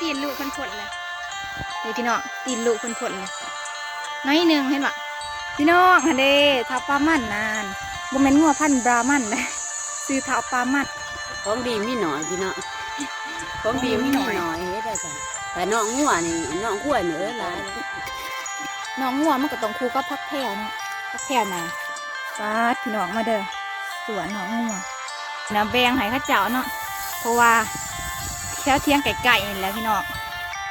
ตีนลูกคนผลเลยนี่พี่น้องตีนลูกคนผลเลยน้อยหนึ่งเห็นปะพี่น้องฮันเดท้าปลามันนานบ่แม่นงัวพันธุ์บรามันเลยซื้อท้าปลามันของดีมีหน่อยพี่เนาะของดีมีหน่อยเฮ็ดได้จ้ะแต่น้องงัวนี่น้องกล้วยนี่เอ้ยหลายน้องงัวมันก็ต้องคู่กับพักแพรวเนาะพักแพรวนะฟาดพี่น้องมาเด้อสวนน้องงัวนะแบงให้เข้าเจ้าเนาะเพราะว่า แค่เที่ยงไก่ๆนี่แหละพี่น้อง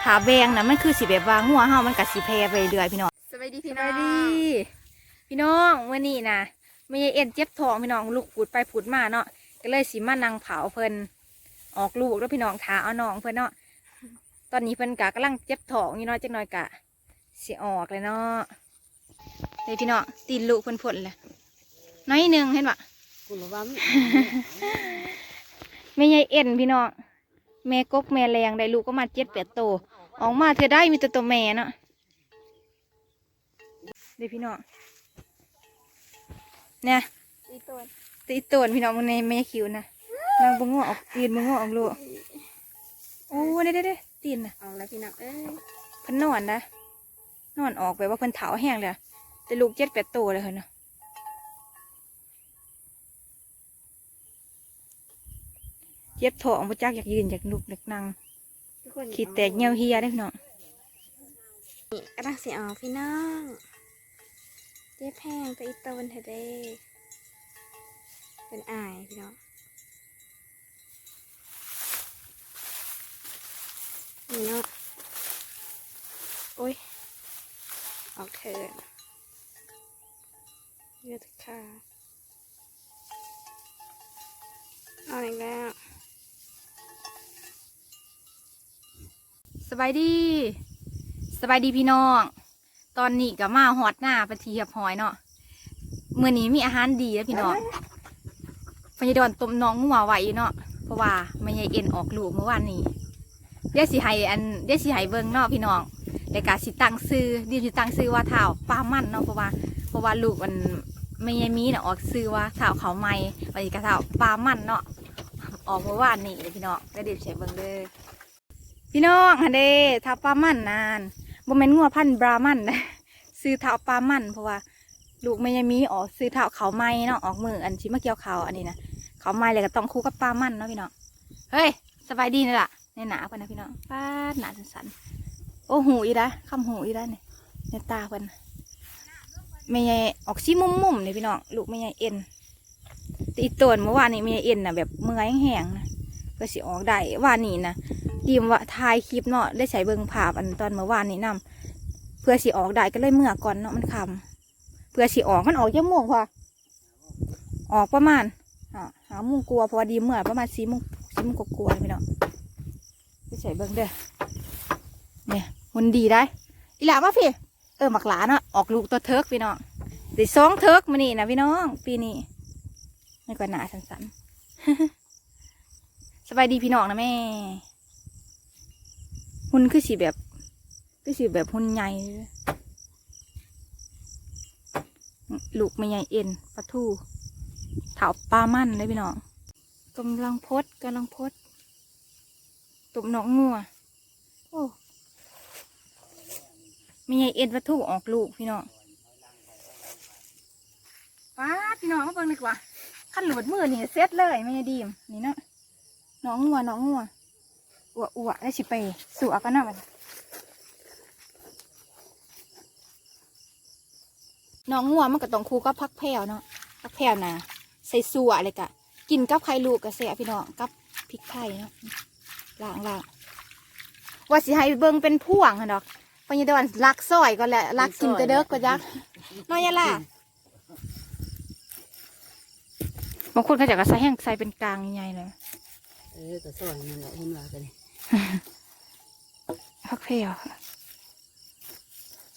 ถ้าแบงนะมันคือสิแบบว่างัวเฮามันก็สิแพร่ไปเรื่อยๆพี่น้องสวัสดีพี่สน้อวังสดีพี่น้องวันนี้นะไม่ใช่เอ็นเจ็บท้องพี่น้องลูกปูดไปปูดมาเนาะก็เลยสิมานั่งเผาเพิ่นออกลูกแล้วพี่น้องทาเอาน้องเพิ่นเนาะตอนนี้เพิ่นกะกำลังเจ็บท้องอยู่เนาะจักหน่อยกะสิออกเลยเนาะเลยพี่น้องตีนลูกเพิ่นผลเลยน้อยหนึ่งเห็นปะ กูรู้ว่ามันไม่ใช่เอ็นพี่น้อง แม่กกแม่แรงได้ลูกก็มาเจ็ดแปดโตวออกมาเธอได้มีแต่ตัวแม่เนาะเดี๋ยวพี่น้องเนี่ยอีตัวตีโตนพี่น้องมันในแม่คิวนะนางบงงอออกตีนบงงอออกลูกโอ้เด้เด้เด้ตีนนะเอาแล้วพี่น้องเอ้ยเพันนอนนะนอนออกไปว่าเพิ่นเถาแห้งเลยอะแต่ลูกเจ็ดแปดโตวเลยเหรอเนาะ เจ็บท้องบ่จักอยากยืนอยากลุกอยากนั่งทุกคนขีดแตกเหี่ยวเฮียได้อพี่น้องกระดังเสียออกพี่น้องเจ๊แพงไปอีตัวเถอะเด้เป็นอายพี่น้องนี่เนาะโอ้ยออกเถิดเลือดค่ะเอาอีกแล้ว สบายดี สบายดีพี่น้อง ตอนนี้ก็มาฮอดหน้าปะทีกับหอยเนาะเมื่อนี้มีอาหารดีแล้วพี่น้องพญดอนต้มน้องงัวไว้เนาะเพราะว่าไม่ใช่เอ็นออกลูกเมื่อวานนี้เดี๋ยวสิให้อันเดี๋ยวสิให้เบิ่งเนาะพี่น้องแต่กาสิตังซื้อเดียวสิตังซื้อว่าเท้าปลามันเนาะเพราะว่าเพราะว่าลูกมันไม่ใช่มีเนาะออกซื้อว่าเท้าเขาไม่วันนี้ก็เท้าปลามันเนาะออกเมื่อวานนี้เลยพี่น้องก็เดี๋ยวใช้เบิ่งเลย พี่น้องฮันเดทับปลามันนานบ่แม่นงัวพันธ์บรามันนะซื้อเท้าปลามันเพราะว่าลูกไม่ยังมีออกซื้อเท้าเขาไม้เนาะออกมืออันชิมาเกี่ยวเขาอันนี้นะเขาไม้เลยก็ต้องคู่กับปลามันเนาะพี่น้องเฮ้ยสบายดีนี่ล่ะในหนาเพิ่นนะพี่น้องป้าหนาสันโอ้หูอีได้คำหูอีได้เนี่ยในตาเพิ่นไม่ใหญ่ออกซีมุมๆนี่ยพี่น้องลูกไม่ใหญ่เอ็นตีตัวเมื่อวานนี้ไม่ใหญ่เอ็นนะแบบเมื่อยแห้งๆนะ เพื่อสิออกได้ว่านี่นะดีมว่าถ่ายคลิปเนาะได้ใช้เบิ่งภาพอันตอนเมื่อวานนี้นํเพื่อสิออกได้ก็เลยเมื่อก่อนเนาะมันคำเพื่อสิออกมันออกยังโมงพอออกประมาณหาหาโมงกลัวพราะว่าดีเมื่อประมาณสี่โมงสี่โมงกลัวาๆเลยพี่เนาะได้ใช้เบิ่งเด้อเนี่ยมันดีได้อีหล่ามาพี่เออหมักหลาเนาะออกลูกตัวเทิกพี่เนาะได้สองเทิกมานี่นะพี่น้อง ปีนี้ไม่กว่าหนาสันๆ สบายดีพี่น้องนะแม่ หุ่นคือสีแบบคือสีแบบหุ่นใหญ่ลูกไม่ใหญ่เอ็นปลาทูเถาปลามันเลยพี่น้องกำลังพดกำลังพดตุ่มหนองงัวโอ้ไม่ใหญ่เอ็นปลาทูออกลูกพี่น้องป้าพี่น้องมาเบิ่งดีกว่าขั้นหลุดมือนี่เซ็ตเลยไม่ใช่ดีมนี่เนาะ น้องงัวหนองงัวอ้วอ้วได้สิไปสู่อากันนะมันน้องงัวมันก็ต้องคูกับพักแพรวเนาะพักแพรวนะใส่สัวอะไรกะ กินกับไข่ลูกกระเสียพี่น้องกับพริกไทยเนาะล้างล้างว่าสิให้เบิ่งเป็นพ่วงหั่นดอกพญาดอนลักซอยก็แหละลักกินแต่เด็กก็จักน้อยยะล่ะบางคนเขาจะกระใส่แห้งใส่เป็นกลางใหญ่เลย ออแต่สวยนั่นแหละเห็นว่ากันนี่พักเพลค่ะ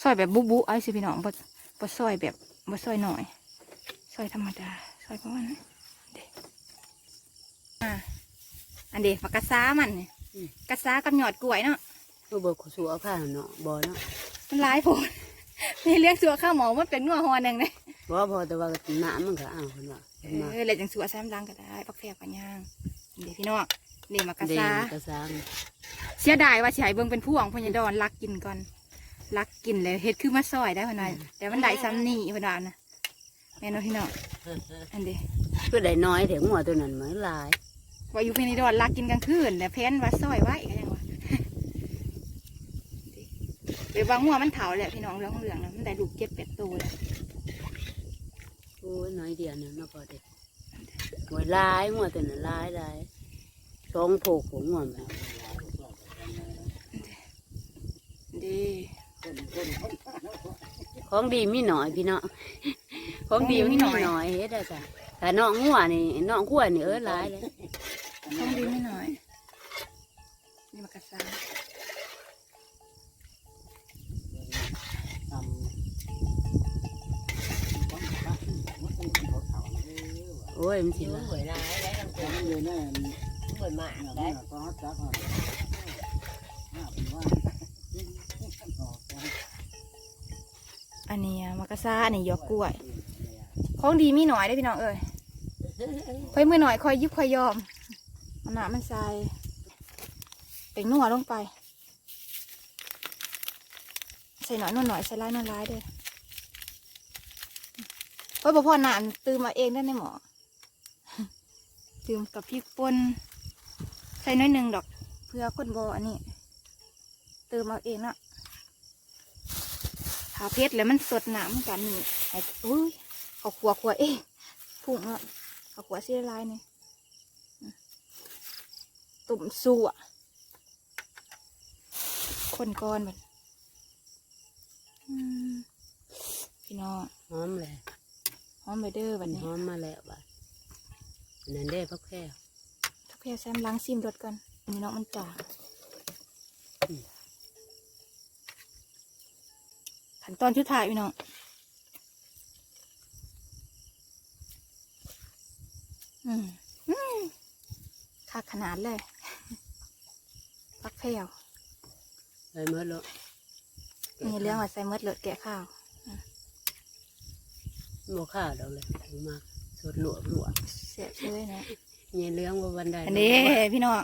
ซอยแบบบุบุไอ้สิพี่น้องบ่บ่ซอยแบบบ่ซอยหน่อยซอยธรรมดาซอยประมาณนั้นเด็อ่าอันเด็มากระซ้ามันเนี่ยกระซ้ากับหยอดกล้วยเนาะตัวเบิกขสัวผ้าเนาะบ่เนาะมันร้ายโผดนี่เลี้ยงสัวข้าวหมอมันเป็นนัวหอหนึ่งเลยบ่พอแต่ว่าน้ำมันก็อ้าวคนว่าเอเห็นว่าอเลยจังสัวแซมล้างก็ได้พักเพลกันย่างอั นเด็พี่น้องนี่มากระเดซา กระซังเสียดายว่าสิให้เบิ่งเป็นผู้ของพญาดอนลักกินก่อนลักกินเลยเฮ็ดคือมาซอยได้เพิ่นว่าแต่มันได้ซ้ำนี่เพิ่นว่านะแม่นบ่พี่น้องอันเด้เพื่อได้น้อยเดี๋ยวงัวตัวนั้นเหมือนหลายว่าอยู่พญาดอนลักกินกลางคืนแต่แพนว่าซอยไว้ก็ยังว่าเดี๋ยวบางหัวมันเถาแหละพี่น้องเรื่องเหลืองๆนะมันได้ลูกเจ็ดแปดตัวแล้วโอ้ยน้อยเดียวเนี่ยน่าพอเด็ก หัวหลายงัวตัวนั้นหลายหลายสองโผกของงัวมันดีของดีมีหน่อยพี่เนาะของดีมีหน่อยเฮ็ดได้จ้ะแต่น้องงัวนี่น้องขั้วนี่เออหลายเลยต้องดีไม่หน่อยนี่มากระซา โอ้ยมันสิละหวยร้ายได้ทั้งคนเลยนะหวยหมากได้อันนี้มากระซาอันนี้หยอกกล้วย ของดีมีหน่อยได้อพี่น้องเอ้ยค่อยมือหน่อยค่อยยิบค่อยยอมมันหนามันใส่เป็นนัวลงไป ใส่หน่อยนวลหน่อยใส่ร้ายนวลร้ายเด้อเฮ้ยบ่พอหนานตื่มมาเองได้ในหมอ ตื่มกับพริกป่นใส่น้อยหนึ่งดอก เพื่อคนบออันนี้ตื่มเอาเองเนาะถ้าเพชรแล้วมันสดหนามกันนี่ไอ้อุ้ยเขาขัวขัวเองพุ่งเนาะเขาขัวเสียลายนี่อืมตุ่มสู้อะคนก้อนมันอืมพี่น้องหอมเลยหอมไปเด้อวันนี้หอมมาแล้วบัดอั นนั่นได้พักแค่ทักเพลแซมล้างซิมรถก่อนอันนี้น้องมันจ่าขั้นตอนชุดถ่ายพี่น้องอืมอืมค่าขนาดเลยพักเพลวไปเมื่อแล้วมีเรื่องว่าใส่เมดเลยแกะข้าวโมข้าวดอกเลยเอามาก สดหลวกหลวกเสียบเลยนะยังเลี้ยงว่าวันใดอันนี้พี่น้อง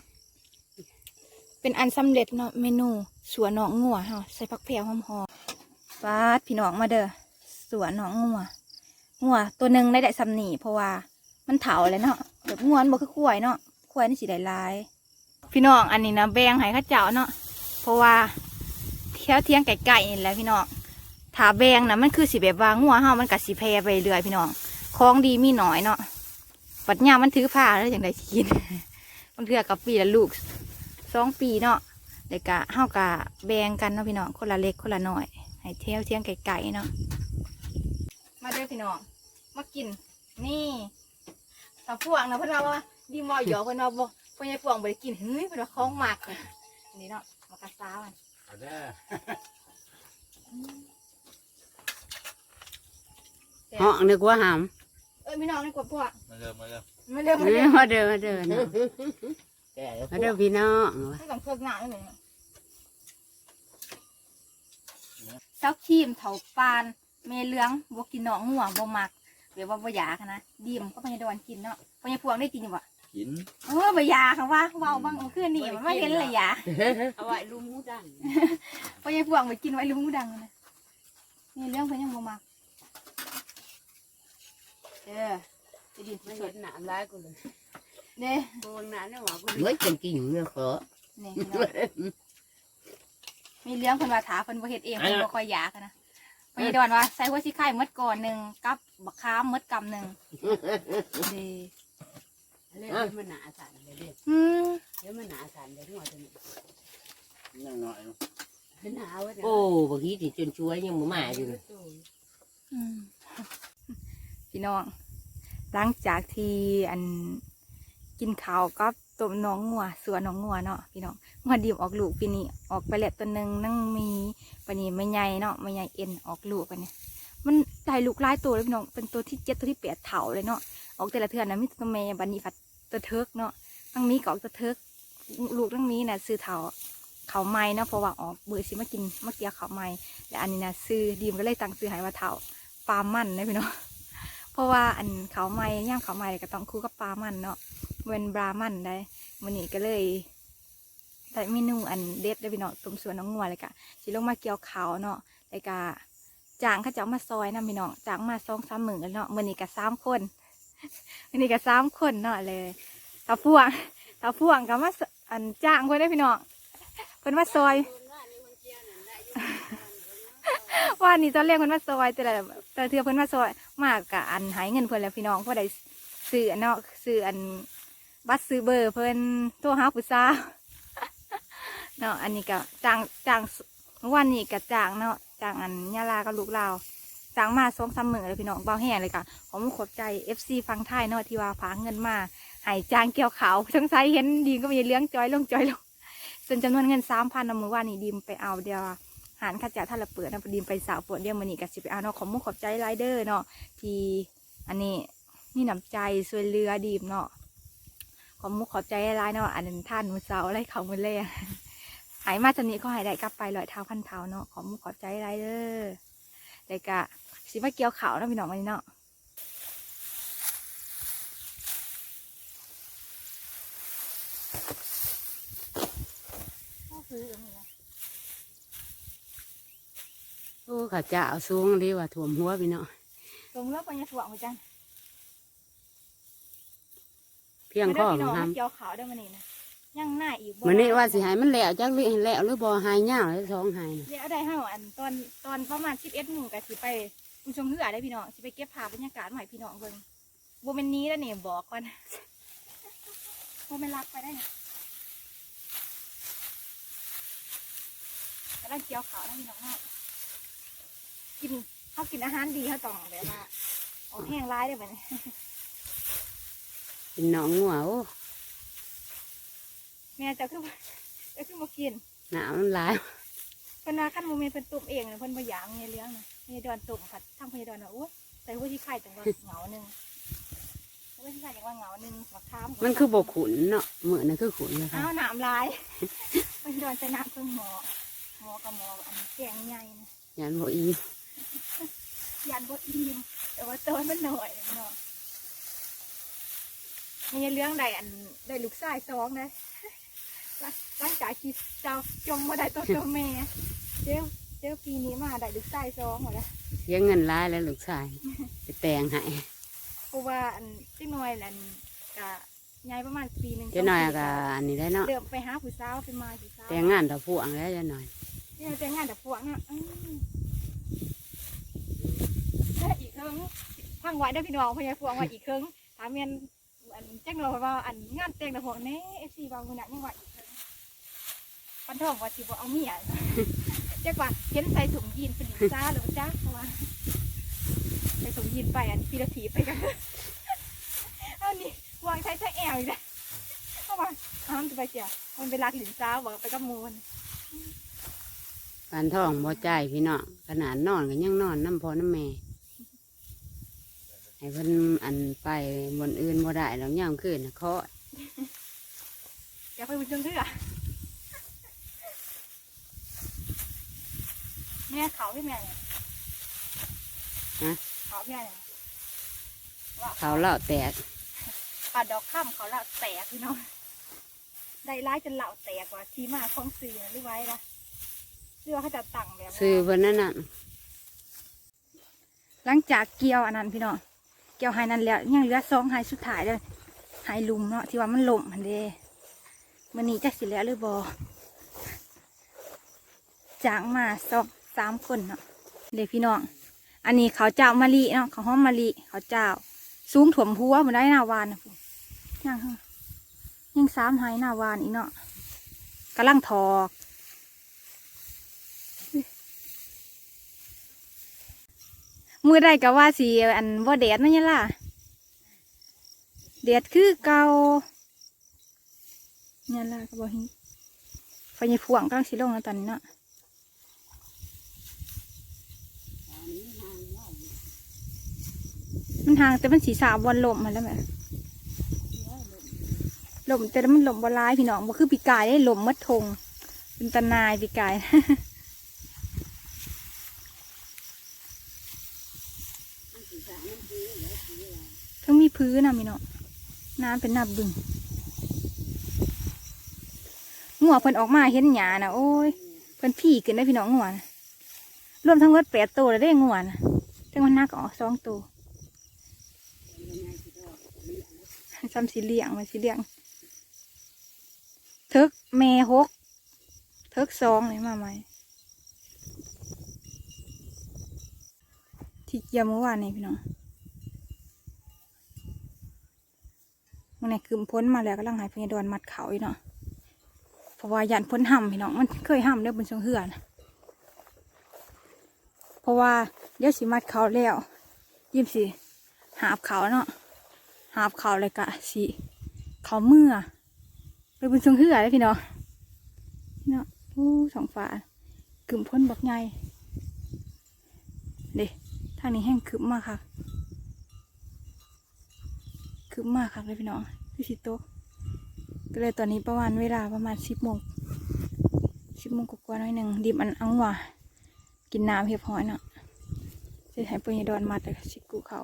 เป็นอันสำเร็จเนาะเมนูสวนหนองงัวเฮาใส่ผักแพรวหอมๆฟาดพี่น้องมาเด้อสวนหนองงัวงัวตัวหนึ่งได้ได้สำนีเพราะว่ามันเถาเลยเนาะแบบงัวมันบ่คือควายเนาะควายนี่สิได้หลาย พี่น้องอันนี้นะแบ่งให้เข้าเจ้าเนาะเพราะว่าเที่ยวเที่ยงไก่ๆนี่แหละพี่น้องถ้าแบ่งนะมันคือสิแบบว่างัวเฮามันก็สิแพร่ไปเรื่อยพี่น้อง ของดีมีหน่อยเนาะปัดยามมันถือผ้าแล้วอย่างไรสิกินบางเทื่อกับปีละลูกสองปีเนาะเด็กกะเฮากะแบ่งกันเนาะพี่น้องคนละเล็กคนละน้อยให้เที่ยวเที่ยงไก่ๆเนาะมาเด้อพี่น้องมากิน นี่สาวพวงนะเพื่อนว่าว่าดีมอหยอกเพื่อนว่าบ่เพื่อนยายพวงบ่ได้กินเฮ้ยเพื่อนว่าของหมักเลยอันนี้เนาะมากระซ้ามันแซ่บเหาะนึกว่าหามเอ้ยพี่น้องนี่กว่าพวกมาเริ่มมาเริ่มมาเร็วมาเอ้เร็ยวมาเดินมาเดินเนาะแก่แล้วมาเดินพี่น้องไม่ต้องเครื่องหน้าไม่เหมือนกันเจ้าขีมเถาปาน เมเลืองบกินหนองหัวบมักเดี๋ยวว่าบอยากหั้นนะดีมก็พญาดอนกินเนาะพญาพวงได้กินอยู่บ่กินเออบอยากค่ะว่าเบาบางเมื่อคืนนี่มันไม่เห็นเลยอยาเอาไว้ลุมหูดังพญาพวงไปกินไว้ลุงดังนะเมเลืองเพิ่นยังบมัก เด้อจะดินไม่สเห็ดนหนามร้ายกูเลยเด้อโกงหนามเนี่ยหว่ากูเฮ้ยจังกินเนี่ยขอนี่พี่น้องมีเลี้ยงเพิ่นว่าถาเพิ่นบ่เฮ็ดเองเพิ่นบ่ค่อยอยากอะนะพญาดอนว่าใส่หัวสิไข่มดก่อนหนึ่งกับบักขามมดกำหนึ่งเด้เล่นมันหนาสันเลยเด้อืมเดี๋ยวมันหนาสันเดี๋ยวหัวตัวนี้นั่งหน่อยมันหนาวะโอ้บางทีที่จนช่วยยังมามาอยู่เลยอืม พี่น้อง หลังจากที่อันกินข้าวกับต้มน้องงัวสวนน้องงัวเนาะพี่น้องงัวดีมออกลูกปีนี้ออกไปแล้วตัวหนึ่งนั่งมีปันนี้ไม่ใหญ่เนาะไม่ใหญ่เอ็นออกลูกปันนี้มันได้ลูกหลายตัวเลยพี่น้องเป็นตัวที่เจ็ดตัวที่แปดเถาเลยเนาะออกแต่ละเทือนนะมีตัวแม่บันนี้ฝัดตัวเทิกเนาะตั้งมีกอกตัวเทิกลูกตั้งมีนะซื้อเถาเขาไม้เนาะเพราะว่าออกเบื่อสิมากินมาเกียเขาไม้และอันนี้นะซื้อดีมก็เลยตั้งซื้อให้ว่าเถาปลามันนะพี่น้อง ราะว่าอันเขาไม้ย่างเขาไม้ก็ต้องคู่กับปลามันเนาะเวนบรามันได้มื้อนี้ก็เลยได้เมนูอันเด็ดได้พี่น้องต้มสวนน้องงัวเลยกะสิลงมาเกี่ยวขาวเนาะแล้วก็จ้างเขาจะเอามาซอยนะพี่น้องจ้างมาสองสามหมื่นเนาะมื้อนี้ก็สามคนมื้อนี้ก็สามคนเนาะเลยตาพ่วงตาพ่วงก็มาอันจ้างเพิ่นได้พี่น้องเพิ่นมาซอยว่านี่ตอนแรกเพิ่นมาซอยแต่ละแต่เทื่อเพิ่นมาซอย มากกะอันหายเงินเพิ่นแล้วพี่น้องเพราะได้ซื้ออันเนาะซื้ออันบัตรซื้อเบอร์เพิ่นโทรหาผู้สาวเนาะอันนี้ก็จ้างจ้างเมื่อวานนี้ก็จ้างเนาะจ้างอันยาลากับลูกเราจ้างมาสองสามหมื่นเลยพี่น้องเบาแห้งเลยค่ะผมขอบใจ FC ฟังไทยเนาะที่ว่าพาเงินมาให้จ้างเกี่ยวเขาทั้งไซเห็นดีก็มีเลี้ยงจอยลงจอยลงส่วนจำนวนเงินสามพันนำมือว่านนี่ดีมไปเอาเดียว หารข้าเจ้าท่านละเปิดนะดีมไปสาวปวดเดียวมันนี่กับสิไปเอาเนาะขอมุกขอบใจไรเดอร์เนาะที่อันนี้นี่น้ำใจสวยเรือดีมเนาะขอมุกขอบใจไรเนาะอันนั้นท่านมือสาวอะไรเขามือเลยหายมาจากนี้ก็หายได้กลับไปลอยเท้าพันเท้าเนาะขอมุกขอบใจไรเดอร์แต่กะสิมาเกี่ยวขาวเนาะพี่น้องวันเนาะโอ้ ข้าเจ้าสูงดีว่าถ่วมหัวพี่เนาะตรงเลือกไปยังสว่างเหมือนกันเพียงข้อพี่ขน้อองงทมาเกี่ยวขาวได้มันนี่นะยังหน้าอีกำวันนี้ว่าสิใหายมันแล้วจักลิให้แล้วหรือบ่หายเงาเลยสองหายน่ะเดี๋ยวได้ห้าอันตอนตอนประมาณสิบเอ็ดโมงก็สิไปคุณชมเหือได้พี่น้องสิไปเก็บภาพบรรยากาศมาใหม่พี่น้องเบิ่งโมเมนนี้แล้วนี่บอกก่อนโมเมนรักไปได้นะกำลังเกี่ยวขาวนะพี่น้องเนาะ กินเขากินอาหารดีเขาต้องแบบว่าออกแห้งร้ายได้ไหมเป็นหนองงัวโอ้แม่จะคือจะคือมากินหนาวมันหลายเพิ่นว่าขั้นโมเมนต์เพิ่นตุ่มเองน่ะเพิ่นบ่อยางเงี้ยเลี้ยงนะมีดอนตุ่มผัดทั้งพยดอนน่ะโอ้ยใส่หัวที่ไข่จังว่าเหงาหนึงหัวที่ไข่จังว่าเหงาหนึงมาค้ามมันคือบกขุนเนาะมือนั่นคือขุนนะคะอ้าวน้ำลายพยดอนใส่น้ำเครื่องหมอหมอกับหมออันแกงใหญ่นะยันบ่อี ยันบ่อิ่มแต่ว่าตัวมันหน่อยเนาะมีเรื่องใดอันได้ลูกชายสองนะร่างกายคิดเจ้าจมมาได้ตัวตัวแม่เจ้าเจ้าปีนี้มาได้ลูกชายสองหมดแล้วเสียเงินหลายแล้วลูกชายไปแต่งให้เพราะว่าอันที่น้อยอันกะยายประมาณปีหนึ่งเจะหน่อยก็อันนี้ได้เนาะเดิมไปหาผู้สาวไปมาผู้สาวแต่งงานต่อผู้อังแล้วเจะหน่อยนี่เราแต่งงานแต่พวกน่ะอืมได้อีก ครั้งพังไว้ได้พี่น้องพญาพวงไว้อีกครั้งถามเมียนอันแจ้งเราว่าอันงานแต่งแต่พวกนี้เอฟซีบางคนน่ะยังว่าอีกครั้งปันทองว่าสิบ่เอาเมียจ๊กว่าเห็นใส่ถุงยีนเป็นดีจ้าหรือจ้าเพราะว่าใส่ถุงยีนไปอันปีละทีไปกันอานี่วางใช้ใช้แอลอีกแล้วเข้ามาอ้ามจะไปเจียมันเป็นรักหลินจ้าบอกไปกับมูลปานทองบ่ใจพี่น้องขนาดนอนก็ยังนอนน้ำพอน้ำแม่ ให้เพิ่นอันไปบนอื่นบ่ได้แล้วย่ามคืนน่ะเคาะแกไปบุญจงเถื่อแม่เขาพี่แม่เนี่ยเขาพี่แม่เนี่ยว่าเขาเล่าแตกปลาดอกข้ามเขาละแตกพี่น้องได้ร้ายจนเหล่าแตกว่าทีมาของซื้อนะหรือไว้ละหรือว่าเขาจะตั้งแบบซื้อเพิ่นนั่นน่ะหลังจากเกี่ยวอันนั้นพี่น้อง เกี่ยวไฮนั้นแล้วยังเหลือสองไฮสุดท้ายเลยไฮลุมเนาะที่ว่ามันล่มหันเด้มันนี้จักสิแล้วหรือบอจางมาสองสามคนเนาะเด็พี่น้อง อันนี้เขาเจ้ามะลิเนาะเขาวหอมมะลิเขาเจ้าสูงถ่วมหัวเหมือนได้หนาวานนะยังยังสามไฮหนาวานอีกเนาะกำลังถอก มือใดก็ว่าสีอันว่าแดดนั่นยังล่ะแดดคือเกาเนี่ยล่ะก็บอกฮิไฟยี่พวงกลังสิลงแล้วตอนนี้เนาะมันห่างแต่มันสีสาวบอลลมมาแล้วแหม่ลมแต่มันลมบอลายพี่น้องบ่คือปีกายได้ลมมัดทงเป็นตะนายปีกาย พื้นนะมีเนาะน้ำเป็นน้ำบึงงัวเพิ่นออกมาเห็นหยานะโอ้ยเพิ่นพี่ขึ้นได้พี่น้องงัวนะรวมทั้งวัดแปดตัวเล้ได้งัวนะจังวันนักออกสองตัวซ้ำสีเหลี่ยงมาสีเหลี่ยงเทิกเมฮกเทิกสองเลยมาใหม่ที่ยามเมื่อวานนี่พี่น้อง มันไหนคือพ้นมาแล้วก็ลังหายพญดอนมัดเขาอีกเนาะเพราะว่ายันพ้นห่ำพี่น้องมันเคยห่ำเด้อบนชงเหือนเพราะว่าเดี๋ยวสิมัดเขาแล้วยิ้มสิหาบเขาเนาะหาบเขาเลยกะสิเขาเมื่อไปบนชงเหือเลยพี่น้องเนาะอู้สองฝากึ่มพ้นบักไงเด้ทางนี้แห้งคึบมากค่ะ คึบมากค่ะเลยพี่น้องพี่สิโตกก็เลยตอนนี้ประมาณเวลาประมาณสิบโมงสิบโมงกว่าๆหน่อยหนึ่งดิบอันอังว่ากินน้ำเพียบพอยเนาะจะให้ปุญญดอนมาแต่สิกูเขา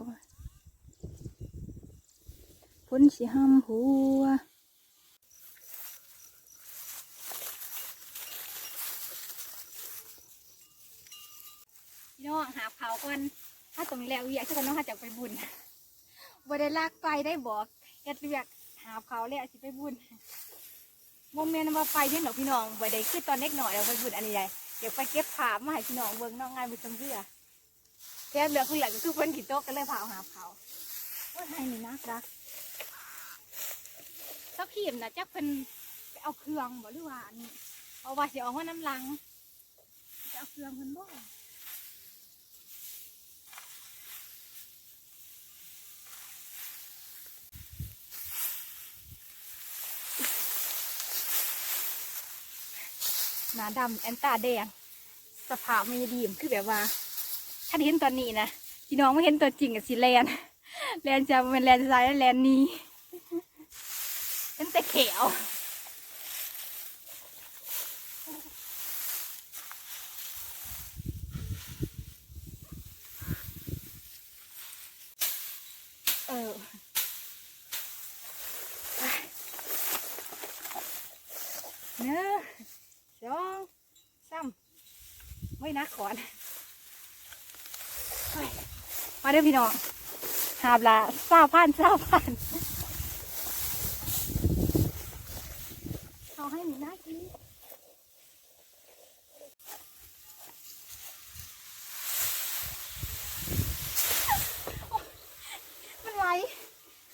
พ้นสิห้ามหัวพี่น้องหาเขาคนถ้าตรงแล้วเวียกถ้ากันน้องถ้าจะไปบุญ บ่ได้ลากไปได้บอกเฮ็ดเวียกหาเขาเลยสิไปบุญโมเมนต์มาไปเห็นดอกพี่น้องบ่ได้คือตอนเล็กหน่อยเราไปบุญอันนี้ใหญ่เดี๋ยวไปเก็บผามาให้พี่น้องเบิ่งน้องงานบุญจำเรือแค่เหลือคือเหลือก็คือเพิ่นกี่โต๊ะก็เลยพาเอาหาเขาว่าให้นี่นักรักสักขีมนะจักเพิ่นไปเอาเครื่องบ่หรือว่าอันนี้เอาว่าสิเอาหัวน้ำลังจะเอาเครื่องเพิ่นบ่ หนาดำแอนตาแดง สภาพไม่ดีมคือแบบว่า ถ้าเห็นตอนนี้นะพี่น้องไม่เห็นตัวจริงกับสีแลนแลนจะเป็นแลนซ้ายและแลนนี้เป็นแต่เขียว เออเนื้อสองสามไม่นักขอนเฮ้ย เด้อพี่น้องหาบละเศร้าพันเศร้าพันเอาให้หนูนะทีมันไหล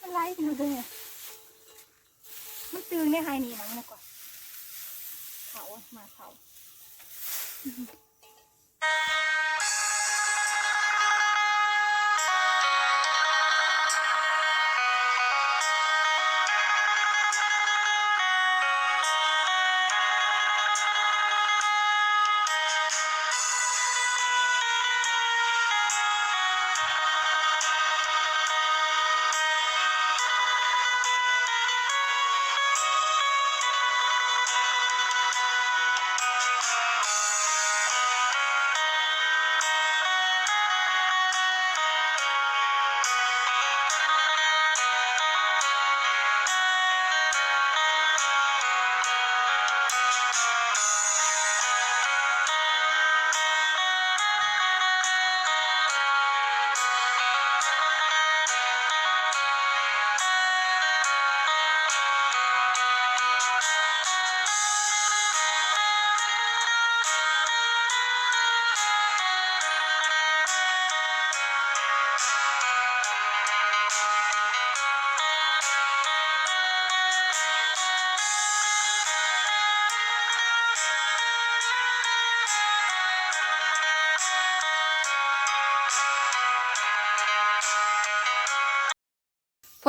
มันไหลอยู่เลยอะมันตึงเนี่ยใครหนีนังนะก่อนเขามาเขา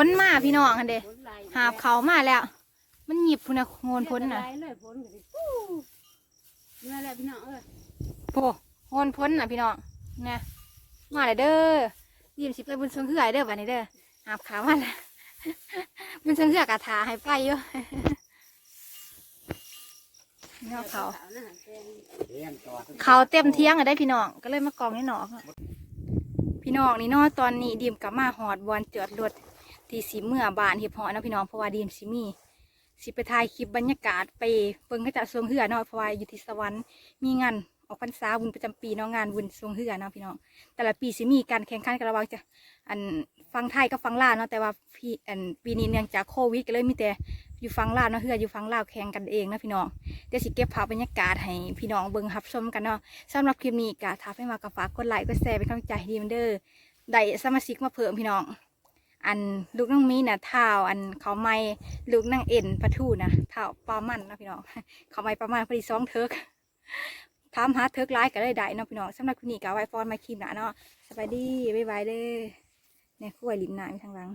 นมาพี่น้องกันเด้พ้นลายหาบเขามาแล้ว มันหยิบพุ่นนะโงนพ้นน่ะลายเลยพ้นกันดิปู้นี่แหละพี่น้องเอ้ยโอ้โงนพ้นน่ะพี่น้องนะมาเลยเด้อยิ้มสิไปบุญชงเหือเด้อบัดนี้เด้อหาบเขามาแล้วบุญชงเหือกะถาให้ไปอยู่นี่เอาเขาขาวน่ะแดงเลี้ยงต่อเขาเต็มเที่ยงอะได้พี่น้องก็เลยมากองนี่หนอกพี่น้องนี่เนอตอนนี้ดีมกลับมาหอดบอลเจือดรถ ที่สีเมื่อบานเหีบหอยเนาะพี่น้องเพราะว่าดีมสิมี สิไปถ่ายคลิปบรรยากาศไปเบิ่งกระจะทรงเหือเนาะเพราะว่าอยู่ที่สวรรค์มีงานออกพรรษาบุญประจำปีเนาะงานบุญทรงเหือเนาะพี่น้องแต่ละปีสิมีการแข่งขันกันระหว่างจะอันฟังไทยกับฟังลาวเนาะแต่ว่าพี่อันปีนี้เนื่องจากโควิดก็เลยมีแต่อยู่ฟังลาวเนาะเหืออยู่ฟังลาวแข่งกันเองนะพี่น้องเดี๋ยวสิเก็บภาพบรรยากาศให้พี่น้องเบิ่งรับชมกันเนาะสำหรับคลิปนี้ก็ถ้าให้มาก็ฝากกดไลค์กดแชร์เป็นกำลังใจให้ดีมันเด้อได้สมาชิกมาเพิ่มพี่น้อง อันลูกนั่งมีน่ะเท้าอันเขาไม่ลูกนั่งเอ็นปลาทูนะเท้าปลามันนะพี่น้องเขาไม่ประมาณพอดีสองเทิกถามหาเทิกไลฟ์ก็ได้ได้นะพี่น้องสำหรับคลิปนี้ก็เอาไวฟอนมาครีมนะเนาะสบายดีบ๊ายบายเด้อในคู่ไอลิมหนาอยู่ทางหลัง